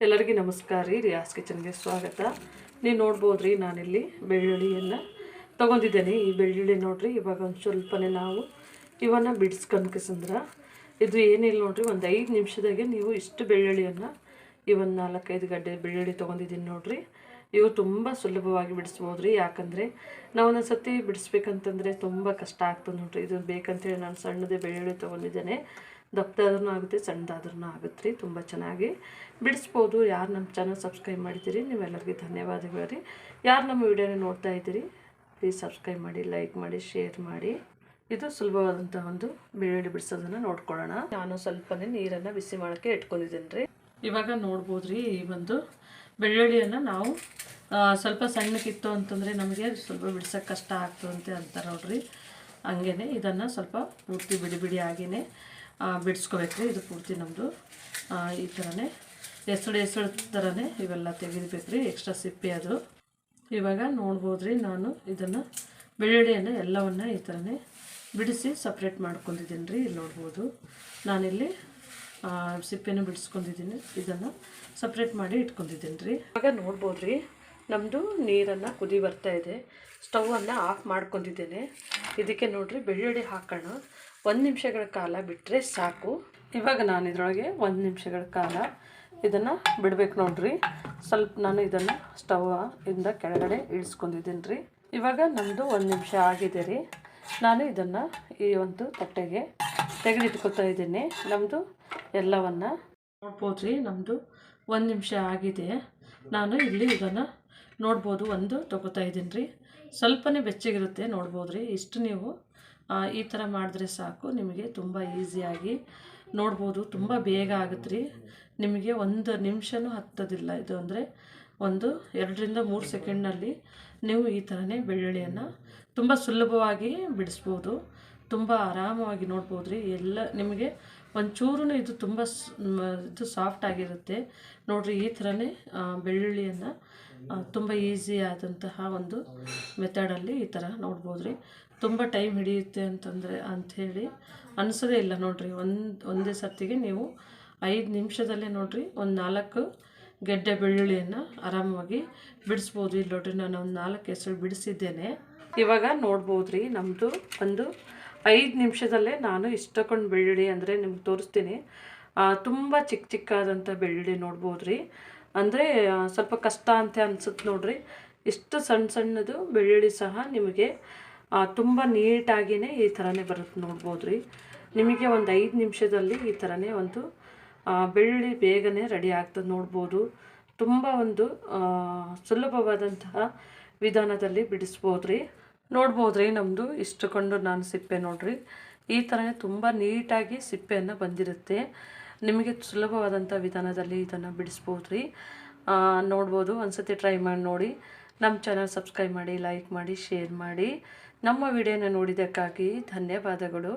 ಎಲ್ಲರಿಗೂ ನಮಸ್ಕಾರ ರೀ. ರಿಯಾಸ್ ಕಿಚನ್ಗೆ ಸ್ವಾಗತ. ನೀವು ನೋಡ್ಬೋದು ರೀ ನಾನಿಲ್ಲಿ ಬೆಳ್ಳುಳ್ಳಿಯನ್ನು ತೊಗೊಂಡಿದ್ದೇನೆ. ಈ ಬೆಳ್ಳುಳ್ಳಿ ನೋಡಿರಿ, ಇವಾಗ ಒಂದು ಸ್ವಲ್ಪನೇ ನಾವು ಇವನ್ನ ಬಿಡಿಸ್ಕೊಂಡ್ಕಸಂದ್ರ ಇದು ಏನಿಲ್ಲ ನೋಡಿರಿ, ಒಂದು ಐದು ನಿಮಿಷದಾಗೆ ನೀವು ಇಷ್ಟು ಬೆಳ್ಳುಳ್ಳಿಯನ್ನು, ಇವನ್ ನಾಲ್ಕೈದು ಗಡ್ಡೆ ಬೆಳ್ಳುಳ್ಳಿ ತೊಗೊಂಡಿದ್ದೀನಿ ನೋಡ್ರಿ. ಇವು ತುಂಬ ಸುಲಭವಾಗಿ ಬಿಡಿಸ್ಬೋದು ರೀ ಯಾಕಂದರೆ ನಾವು ಒಂದೊಂದು ಸತಿ ಬಿಡಿಸ್ಬೇಕಂತಂದರೆ ತುಂಬ ಕಷ್ಟ ಆಗ್ತದೆ ನೋಡ್ರಿ. ಇದು ಬೇಕಂತೇಳಿ ನಾನು ಸಣ್ಣದೇ ಬೆಳ್ಳುಳ್ಳಿ ತೊಗೊಂಡಿದ್ದೇನೆ. ದಪ್ಪದಾದ್ರೂ ಆಗುತ್ತೆ ಸಣ್ಣದಾದ್ರೂ ಆಗುತ್ತೆ ರೀ ತುಂಬ ಚೆನ್ನಾಗಿ ಬಿಡಿಸ್ಬೋದು. ಯಾರು ನಮ್ಮ ಚಾನಲ್ ಸಬ್ಸ್ಕ್ರೈಬ್ ಮಾಡಿದ್ದೀರಿ, ನೀವೆಲ್ಲರಿಗೂ ಧನ್ಯವಾದಗಳು ರೀ. ಯಾರು ನಮ್ಮ ವಿಡಿಯೋನ ನೋಡ್ತಾ ಇದ್ದೀರಿ, ಪ್ಲೀಸ್ ಸಬ್ಸ್ಕ್ರೈಬ್ ಮಾಡಿ, ಲೈಕ್ ಮಾಡಿ, ಶೇರ್ ಮಾಡಿ. ಇದು ಸುಲಭವಾದಂಥ ಒಂದು ಬೆಳ್ಳುಳ್ಳಿ ಬಿಡಿಸೋದನ್ನು ನೋಡ್ಕೊಳ್ಳೋಣ. ನಾನು ಸ್ವಲ್ಪನೇ ನೀರನ್ನು ಬಿಸಿ ಮಾಡೋಕ್ಕೆ ಇಟ್ಕೊಂಡಿದ್ದೀನಿ ರೀ ಇವಾಗ ನೋಡ್ಬೋದು ರೀ ಈ ಒಂದು ಬೆಳ್ಳುಳ್ಳಿಯನ್ನು ನಾವು ಸ್ವಲ್ಪ ಸಣ್ಣಕ್ಕಿತ್ತು ಅಂತಂದರೆ ನಮಗೆ ಸ್ವಲ್ಪ ಬಿಡ್ಸೋಕ್ಕೆ ಕಷ್ಟ ಆಗ್ತದಂತೆ ಅಂತಾರೆ ನೋಡ್ರಿ. ಹಂಗೇ ಇದನ್ನು ಸ್ವಲ್ಪ ಪೂರ್ತಿ ಬಿಡಿ ಬಿಡಿ ಆಗಿನೇ ಬಿಡಿಸ್ಕೋಬೇಕ್ರಿ. ಇದು ಪೂರ್ತಿ ನಮ್ಮದು ಈ ಥರನೇ ಎಸಳು ಎಸಳು ಥರನೇ ಇವೆಲ್ಲ ತೆಗಿಬೇಕ್ರಿ ಎಕ್ಸ್ಟ್ರಾ ಸಿಪ್ಪೆ ಅದು. ಇವಾಗ ನೋಡ್ಬೋದ್ರಿ ನಾನು ಇದನ್ನು, ಬೆಳ್ಳುಳ್ಳಿಯನ್ನು ಎಲ್ಲವನ್ನು ಈ ಥರನೇ ಬಿಡಿಸಿ ಸಪ್ರೇಟ್ ಮಾಡ್ಕೊಂಡಿದ್ದೀನಿ ರೀ ಇಲ್ಲಿ ನೋಡ್ಬೋದು. ನಾನಿಲ್ಲಿ ಸಿಪ್ಪೆನ ಬಿಡಿಸ್ಕೊಂಡಿದ್ದೀನಿ. ಇದನ್ನು ಸಪ್ರೇಟ್ ಮಾಡಿ ಇಟ್ಕೊಂಡಿದ್ದೀನಿ ರೀ ಇವಾಗ ನೋಡ್ಬೋದು ರೀ ನಮ್ಮದು ನೀರನ್ನು ಕುದಿ ಬರ್ತಾ ಇದೆ. ಸ್ಟವನ್ನು ಆಫ್ ಮಾಡ್ಕೊಂಡಿದ್ದೇನೆ. ಇದಕ್ಕೆ ನೋಡಿರಿ, ಬೆಳ್ಳುಳ್ಳಿ ಹಾಕೋಣ. ಒಂದು ನಿಮಿಷಗಳ ಕಾಲ ಬಿಟ್ಟರೆ ಸಾಕು. ಇವಾಗ ನಾನು ಇದರೊಳಗೆ ಒಂದು ನಿಮಿಷಗಳ ಕಾಲ ಇದನ್ನು ಬಿಡಬೇಕು ನೋಡ್ರಿ. ಸ್ವಲ್ಪ ನಾನು ಇದನ್ನು ಸ್ಟವ್ ಇಂದ ಕೆಳಗಡೆ ಇಳಿಸ್ಕೊಂಡಿದ್ದೀನಿ ರೀ ಇವಾಗ ನಮ್ಮದು ಒಂದು ನಿಮಿಷ ಆಗಿದೆ ರೀ. ನಾನು ಇದನ್ನು ಈ ಒಂದು ತಟ್ಟೆಗೆ ತೆಗೆದಿಟ್ಕೊತಾ ಇದ್ದೀನಿ ನಮ್ಮದು ಎಲ್ಲವನ್ನು. ನೋಡ್ಬೋದು ರೀ ನಮ್ಮದು ಒಂದು ನಿಮಿಷ ಆಗಿದೆ. ನಾನು ಇಲ್ಲಿ ಇದನ್ನು ನೋಡ್ಬೋದು, ಒಂದು ತೊಗೋತಾ ಇದ್ದೀನಿ ರೀ ಸ್ವಲ್ಪನೇ ಬೆಚ್ಚಗಿರುತ್ತೆ ನೋಡ್ಬೋದು ರೀ ಇಷ್ಟು ನೀವು ಈ ಥರ ಮಾಡಿದ್ರೆ ಸಾಕು. ನಿಮಗೆ ತುಂಬ ಈಸಿಯಾಗಿ ನೋಡ್ಬೋದು. ತುಂಬ ಬೇಗ ಆಗುತ್ತೆ ರೀ ನಿಮಗೆ ಒಂದು ನಿಮಿಷನೂ ಹತ್ತೋದಿಲ್ಲ. ಇದು ಅಂದರೆ ಒಂದು ಎರಡರಿಂದ ಮೂರು ಸೆಕೆಂಡ್ನಲ್ಲಿ ನೀವು ಈ ಥರನೇ ಬೆಳ್ಳುಳ್ಳಿಯನ್ನು ತುಂಬ ಸುಲಭವಾಗಿ ಬಿಡಿಸ್ಬೋದು. ತುಂಬ ಆರಾಮವಾಗಿ ನೋಡ್ಬೋದು ರೀ ಎಲ್ಲ ನಿಮಗೆ ಒಂಚೂರು ಇದು ತುಂಬ ಇದು ಸಾಫ್ಟ್ ಆಗಿರುತ್ತೆ. ನೋಡಿರಿ, ಈ ಥರನೇ ಬೆಳ್ಳುಳ್ಳಿಯನ್ನು ತುಂಬ ಈಸಿ ಆದಂತಹ ಒಂದು ಮೆಥಡಲ್ಲಿ ಈ ಥರ ನೋಡ್ಬೋದು ರೀ ತುಂಬ ಟೈಮ್ ಹಿಡಿಯುತ್ತೆ ಅಂತಂದರೆ, ಅಂಥೇಳಿ ಅನಿಸೋದೇ ಇಲ್ಲ ನೋಡಿರಿ. ಒಂದು, ಒಂದೇ ಸರ್ತಿಗೆ ನೀವು ಐದು ನಿಮಿಷದಲ್ಲೇ ನೋಡಿರಿ, ಒಂದು ನಾಲ್ಕು ಗೆಡ್ಡೆ ಬೆಳ್ಳುಳ್ಳಿಯನ್ನು ಆರಾಮವಾಗಿ ಬಿಡಿಸ್ಬೋದು. ಇಲ್ಲಿ ನೋಡ್ರಿ, ನಾನು ಒಂದು ನಾಲ್ಕು ಹೆಸರು ಬಿಡಿಸಿದ್ದೇನೆ. ಇವಾಗ ನೋಡ್ಬೋದು ರೀ ನಮ್ಮದು ಒಂದು ಐದು ನಿಮಿಷದಲ್ಲೇ ನಾನು ಇಷ್ಟಕೊಂಡು ಬೆಳ್ಳುಳ್ಳಿ ಅಂದರೆ ನಿಮ್ಗೆ ತೋರಿಸ್ತೀನಿ. ತುಂಬ ಚಿಕ್ಕ ಚಿಕ್ಕಾದಂಥ ಬೆಳ್ಳುಳ್ಳಿ ನೋಡ್ಬೋದು ರೀ ಅಂದರೆ ಸ್ವಲ್ಪ ಕಷ್ಟ ಅಂತ ಅನ್ಸುತ್ತೆ ನೋಡ್ರಿ. ಇಷ್ಟು ಸಣ್ಣ ಸಣ್ಣದು ಬೆಳ್ಳುಳ್ಳಿ ಸಹ ನಿಮಗೆ ತುಂಬ ನೀಟಾಗಿಯೇ ಈ ಥರನೇ ಬರುತ್ತೆ ನೋಡ್ಬೋದು ರೀ ನಿಮಗೆ ಒಂದು ಐದು ನಿಮಿಷದಲ್ಲಿ ಈ ಥರನೇ ಒಂದು ಬೆಳ್ಳುಳ್ಳಿ ಬೇಗನೆ ರೆಡಿ ಆಗ್ತದೆ ನೋಡ್ಬೋದು. ತುಂಬ ಒಂದು ಸುಲಭವಾದಂತಹ ವಿಧಾನದಲ್ಲಿ ಬಿಡಿಸ್ಬೋದು ರೀ ನೋಡ್ಬೋದು ರೀ ನಮ್ಮದು ಇಷ್ಟುಕೊಂಡು ನಾನು ಸಿಪ್ಪೆ ನೋಡ್ರಿ. ಈ ಥರನೇ ತುಂಬ ನೀಟಾಗಿ ಸಿಪ್ಪೆಯನ್ನು ಬಂದಿರುತ್ತೆ. ನಿಮಗೆ ಸುಲಭವಾದಂಥ ವಿಧಾನದಲ್ಲಿ ಇದನ್ನು ಬಿಡಿಸ್ಬೋದು ರೀ ಆ, ನೋಡ್ಬೋದು. ಒಂದ್ಸತಿ ಟ್ರೈ ಮಾಡಿ ನೋಡಿ. ನಮ್ಮ ಚಾನಲ್ ಸಬ್ಸ್ಕ್ರೈಬ್ ಮಾಡಿ ಲೈಕ್ ಮಾಡಿ ಶೇರ್ ಮಾಡಿ. ನಮ್ಮ ವಿಡಿಯೋನ ನೋಡಿದ್ದಕ್ಕಾಗಿ ಧನ್ಯವಾದಗಳು.